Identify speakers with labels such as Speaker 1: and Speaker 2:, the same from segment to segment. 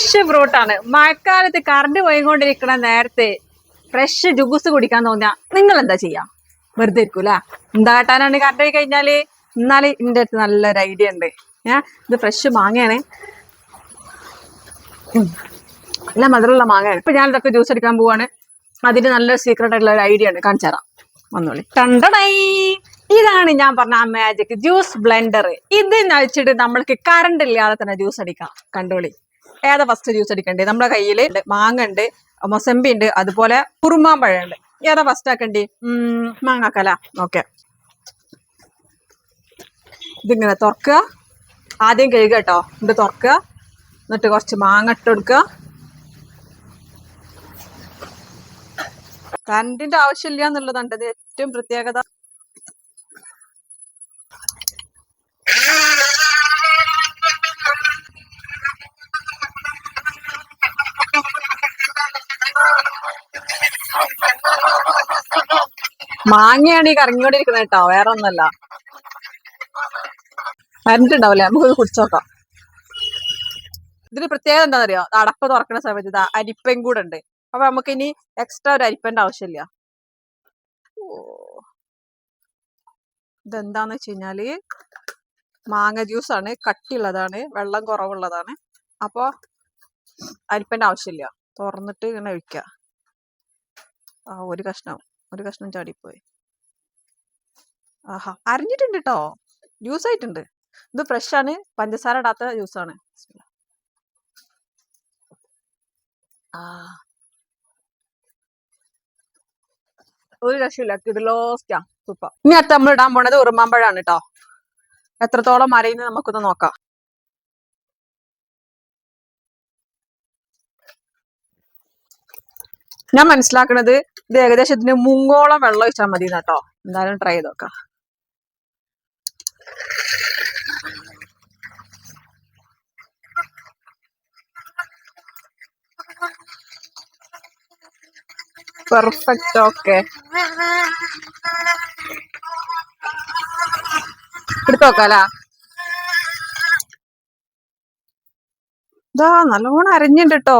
Speaker 1: Fresh ഫ്രൂട്ടാണ് മഴക്കാലത്ത് current പോയിക്കൊണ്ടിരിക്കണ നേരത്തെ ഫ്രഷ് ജ്യൂസ് കുടിക്കാൻ തോന്നിയാ നിങ്ങൾ എന്താ ചെയ്യാ? വെറുതെ ഇരിക്കൂല എന്താ കാട്ടാനാണ് കറണ്ട് പോയി കഴിഞ്ഞാൽ എന്നാൽ എന്റെ അടുത്ത് നല്ലൊരു ഐഡിയ ഉണ്ട്. ഞാൻ ഇത് ഫ്രഷ് മാങ്ങയാണ്. നല്ല മധുരമുള്ള മാങ്ങയാണ്. ഇപ്പൊ ഞാൻ ഇതൊക്കെ ജ്യൂസ് എടുക്കാൻ പോവാണ്. അതിന് നല്ലൊരു സീക്രട്ട് ആയിട്ടുള്ള ഒരു ഐഡിയ ഉണ്ട്. കാണിച്ചു തരാം. വന്നോളി. ടണ്ടടൈ ഇതാണ് ഞാൻ പറഞ്ഞ ആ മാജിക് ജ്യൂസ് ബ്ലെൻഡർ ഇത് വെച്ചിട്ട് നമ്മൾക്ക് കറണ്ട് ഇല്ലാതെ തന്നെ ജ്യൂസ് അടിക്കാം. കണ്ടോളി. ഏതാ ഫസ്റ്റ് ജ്യൂസ് എടുക്കണ്ടേ നമ്മുടെ കയ്യിൽ മാങ്ങ ഉണ്ട് മൊസമ്പി ഉണ്ട് അതുപോലെ കുറുമാമ്പഴം ഉണ്ട്. ഏതാ ഫസ്റ്റ് ആക്കണ്ടേ? മാങ്ങാക്കല. ഓക്കെ ഇതിങ്ങനെ തുറക്കുക. ആദ്യം കഴുകുക കേട്ടോ. ഇത് തുറക്കുക. എന്നിട്ട് കുറച്ച് മാങ്ങ ഇട്ട് കൊടുക്കുക. കറണ്ടിന്റെ ആവശ്യമില്ല എന്നുള്ളതാണ് ഏറ്റവും പ്രത്യേകത. മാങ്ങയാണ് ഈ കറങ്ങിക്കൊണ്ടിരിക്കുന്നത് കേട്ടോ വേറെ ഒന്നല്ല കറണ്ട് ഉണ്ടാവില്ലേ നമുക്ക് കുടിച്ചോക്കാം. ഇതിന് പ്രത്യേകത എന്താണെന്നറിയോ? അടപ്പ് തുറക്കുന്ന സമയത്ത് ഇതാ അരിപ്പയും കൂടെ ഉണ്ട്. അപ്പൊ നമുക്ക് ഇനി എക്സ്ട്രാ ഒരു അരിപ്പന്റെ ആവശ്യമില്ല. ഓ. ഇതെന്താന്ന് വെച്ച് കഴിഞ്ഞാൽ മാങ്ങ ജ്യൂസ് ആണ് കട്ടിയുള്ളതാണ് വെള്ളം കുറവുള്ളതാണ്. അപ്പൊ അരിപ്പന്റെ ആവശ്യമില്ല. തുറന്നിട്ട് ഇങ്ങനെ ഒഴിക്കുക ആ ഒരു കഷ്ണം. ഒരു കഷ്ണം ചാടിപ്പോയി. ആഹാ. അരിഞ്ഞിട്ടുണ്ട് കേട്ടോ ജ്യൂസ് ആയിട്ടുണ്ട്. ഇത് ഫ്രഷ് ആണ്. പഞ്ചസാര ഇടാത്ത ജ്യൂസാണ് ആ. ഒരു രക്ഷയില്ല. കിടിലോസ്റ്റാ. സൂപ്പർ. ഇനി അടുത്ത് നമ്മൾ ഇടാൻ പോണത് ഉറുമാമ്പഴാണ് കേട്ടോ എത്രത്തോളം മരയിന്ന് നമുക്കൊന്ന് നോക്കാം. ഞാൻ മനസ്സിലാക്കണത് ഇത് ഏകദേശം ഇതിന് മുങ്ങോളം വെള്ളം ഒഴിച്ചാൽ മതി കേട്ടോ. എന്തായാലും ട്രൈ ചെയ്ത് നോക്കാം. പെർഫെക്റ്റ് ഓക്കെ എടുത്തു നോക്കാലാ. നല്ലോണം അരഞ്ഞിണ്ട് കേട്ടോ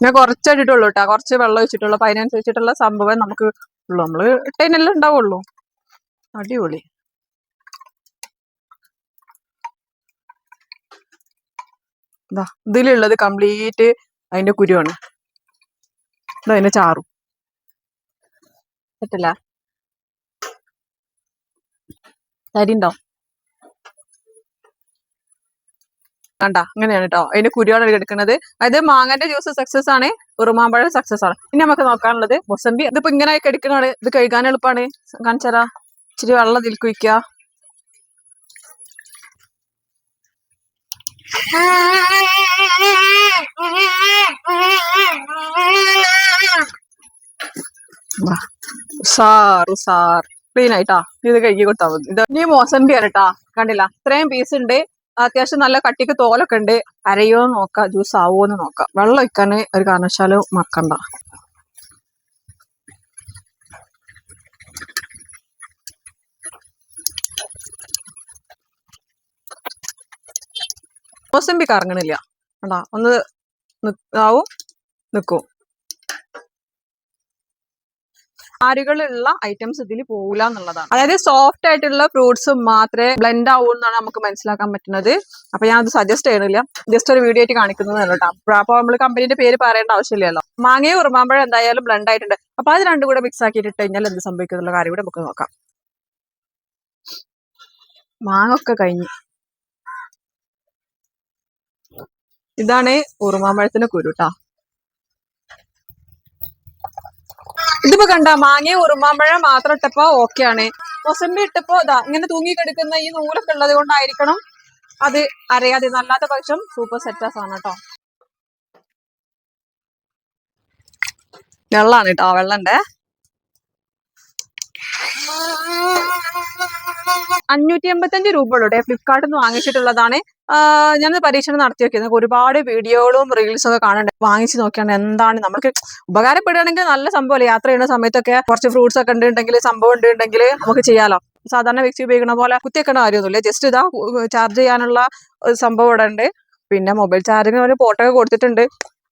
Speaker 1: ഞാൻ കുറച്ചടിട്ടുള്ളൂ കേട്ടോ കുറച്ച് വെള്ളം ഒഴിച്ചിട്ടുള്ളൂ. അപ്പൊ അതിനനുസരിച്ചിട്ടുള്ള സംഭവം നമുക്ക് ഉള്ളൂ. നമ്മൾ ഇട്ടതിനെല്ലാം ഉണ്ടാവുള്ളൂ. അടിപൊളി. ഇതാ ഇതിലുള്ളത് കംപ്ലീറ്റ് അതിന്റെ കുരുവാണ്. ഇതാ അതിന്റെ ചാറും. പറ്റില്ല തരി കണ്ട അങ്ങനെയാണ് കേട്ടോ അതിന്റെ കുരുവാണ് എടുക്കുന്നത്. അതായത് മാങ്ങന്റെ ജ്യൂസ് സക്സസ് ആണ് ഉറുമാമ്പഴം സക്സസ് ആണ്. ഇനി നമുക്ക് നോക്കാനുള്ളത് മൊസമ്പി. ഇതിപ്പോ ഇങ്ങനെ എടുക്കണാണ് ഇത് കഴുകാൻ എളുപ്പമാണ് കാണിച്ചരാ. ഇച്ചിരി വെള്ളം ഇതിൽ കുഴിക്കുക. സാർ സാർ ക്ലീൻ ആയിട്ടാ ഇത് കഴുകി കൊടുത്താൽ മതി. ഇത് ഇനി മോസമ്പി ആണ് കേട്ടാ കണ്ടില്ല. ഇത്രയും പീസ് ഉണ്ട്. അത്യാവശ്യം നല്ല കട്ടിക്ക് തോലൊക്കെ ഉണ്ട്. അരയോ നോക്കാം ജ്യൂസ് ആവുമോന്ന് നോക്കാം. വെള്ളം ഒഴിക്കാൻ ഒരു കാരണവശാലും മറക്കണ്ട. മോസമ്പി കറങ്ങണില്ല കണ്ടാ ഒന്ന് ആവും നിക്കും. ആരുകളുള്ള ഐറ്റംസ് ഇതിൽ പോകില്ല എന്നുള്ളതാണ്. അതായത് സോഫ്റ്റ് ആയിട്ടുള്ള ഫ്രൂട്ട്സ് മാത്രമേ ബ്ലെൻഡ് ആവൂ എന്നാണ് നമുക്ക് മനസ്സിലാക്കാൻ പറ്റുന്നത്. അപ്പൊ ഞാൻ അത് സജസ്റ്റ് ചെയ്യണില്ല. ജസ്റ്റ് ഒരു വീഡിയോ ആയിട്ട് കാണിക്കുന്നതാണ് കേട്ടോ. അപ്പൊ നമ്മൾ കമ്പനിന്റെ പേര് പറയേണ്ട ആവശ്യമില്ലല്ലോ. മാങ്ങയും ഉറുമാമ്പഴം എന്തായാലും ബ്ലെൻഡ് ആയിട്ടുണ്ട്. അപ്പൊ അത് രണ്ടും കൂടെ മിക്സ് ആക്കിയിട്ട് കഴിഞ്ഞാൽ എന്ത് സംഭവിക്കുന്നുള്ള കാര്യം കൂടെ നമുക്ക് നോക്കാം. മാങ്ങ ഒക്കെ കഴിഞ്ഞു. ഇതാണ് ഉറുമാമ്പഴത്തിന്റെ കുരു ഇതിപ്പോ കണ്ട മാങ്ങയും ഉറുമാമ്പഴ മാത്രം ഇട്ടപ്പോ ആണ്. മൊസമ്പി ഇട്ടപ്പോ ഇതാ ഇങ്ങനെ തൂങ്ങി കിടക്കുന്ന ഈ നൂലൊക്കെ ഉള്ളത് കൊണ്ടായിരിക്കണം അത് അറിയാതെ നല്ലാത്ത പക്ഷം സൂപ്പർ സെറ്റാസ് ആണ് കേട്ടോ വെള്ളാണ് കേട്ടോ വെള്ളണ്ടേ. അഞ്ഞൂറ്റി എൺപത്തഞ്ച് രൂപ ഉള്ളൂ ഫ്ലിപ്കാർട്ടിൽ നിന്ന് വാങ്ങിച്ചിട്ടുള്ളതാണ്. ഞാൻ പരീക്ഷണം നടത്തി നോക്കിയത് ഒരുപാട് വീഡിയോകളും റീൽസും ഒക്കെ കാണുന്നുണ്ട്. വാങ്ങിച്ചു നോക്കിയാണ് എന്താണ് നമുക്ക് ഉപകാരപ്പെടുകയാണെങ്കിൽ നല്ല സംഭവമല്ലേ? യാത്ര ചെയ്യുന്ന സമയത്തൊക്കെ കുറച്ച് ഫ്രൂട്ട്സ് ഒക്കെ ഉണ്ടെങ്കിൽ സംഭവം ഉണ്ടെങ്കിൽ നമുക്ക് ചെയ്യാലോ. സാധാരണ വ്യക്തി ഉപയോഗിക്കുന്ന പോലെ കുത്തിവെക്കേണ്ട കാര്യമൊന്നുമില്ല. ജസ്റ്റ് ഇതാ ചാർജ് ചെയ്യാനുള്ള സംഭവം ഇവിടെ ഉണ്ട്. പിന്നെ മൊബൈൽ ചാർജിങ്ങിന് ഒരു ഫോട്ടോ ഒക്കെ കൊടുത്തിട്ടുണ്ട്.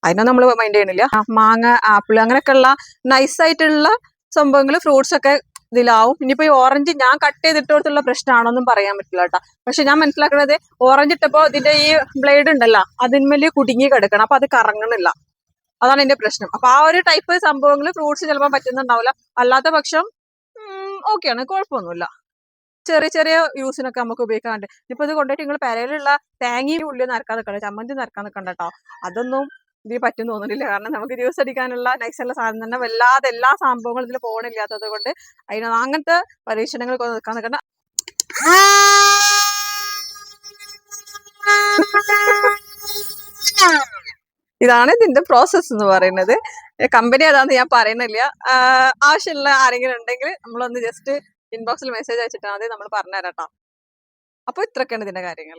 Speaker 1: അതിനെ നമ്മൾ മൈൻഡ് ചെയ്യണില്ല മാങ്ങ ആപ്പിൾ അങ്ങനെയൊക്കെയുള്ള നൈസ് ആയിട്ടുള്ള സംഭവങ്ങൾ ഫ്രൂട്ട്സ് ഒക്കെ ഇതിലാവും. ഇനിയിപ്പോ ഈ ഓറഞ്ച് ഞാൻ കട്ട് ചെയ്തിട്ടോടത്തുള്ള പ്രശ്നമാണോന്നും പറയാൻ പറ്റില്ല കേട്ടോ. പക്ഷെ ഞാൻ മനസ്സിലാക്കുന്നത് ഓറഞ്ച് ഇട്ടപ്പോ ഇതിന്റെ ഈ ബ്ലേഡ് ഉണ്ടല്ലോ അതിന്മേൽ കുടുങ്ങി കിടക്കണം. അപ്പൊ അത് കറങ്ങണില്ല. അതാണ് എന്റെ പ്രശ്നം. അപ്പൊ ആ ഒരു ടൈപ്പ് സംഭവങ്ങൾ ഫ്രൂട്ട്സ് ചിലപ്പോൾ പറ്റുന്നുണ്ടാവില്ല. അല്ലാത്ത പക്ഷം ഓക്കെയാണ് കുഴപ്പമൊന്നുമില്ല. ചെറിയ ചെറിയ യൂസിനൊക്കെ നമുക്ക് ഉപയോഗിക്കാറുണ്ട് ഇപ്പൊ ഇത് കൊണ്ടുപോയിട്ട് നിങ്ങൾ പെരയിലുള്ള തേങ്ങയും ഉള്ളിൽ നരക്കാൻ നിൽക്കണ്ട ചമ്മന്തി നരക്കാൻ നിൽക്കണ്ട കേട്ടോ. അതൊന്നും ഇതിൽ പറ്റും തോന്നുന്നില്ല. കാരണം നമുക്ക് ജ്യൂസ് അടിക്കാനുള്ള നൈസുള്ള സാധനം തന്നെ വല്ലാതെ എല്ലാ സംഭവങ്ങളും ഇതിൽ പോകണില്ലാത്തത് കൊണ്ട് അതിന് അങ്ങനത്തെ പരീക്ഷണങ്ങൾ നിൽക്കാൻ നിൽക്കണ്ട ഇതാണ് ഇതിന്റെ പ്രോസസ്സ് എന്ന് പറയുന്നത്. കമ്പനി അതാന്ന് ഞാൻ പറയുന്നില്ല. ആവശ്യമുള്ള ആരെങ്കിലും ഉണ്ടെങ്കിൽ നമ്മളൊന്ന് ജസ്റ്റ് ഇൻബോക്സിൽ മെസ്സേജ് അയച്ചിട്ടാൽ മതി നമ്മൾ പറഞ്ഞുതരാം കേട്ടോ അപ്പൊ ഇത്രയൊക്കെയാണ് ഇതിന്റെ കാര്യങ്ങൾ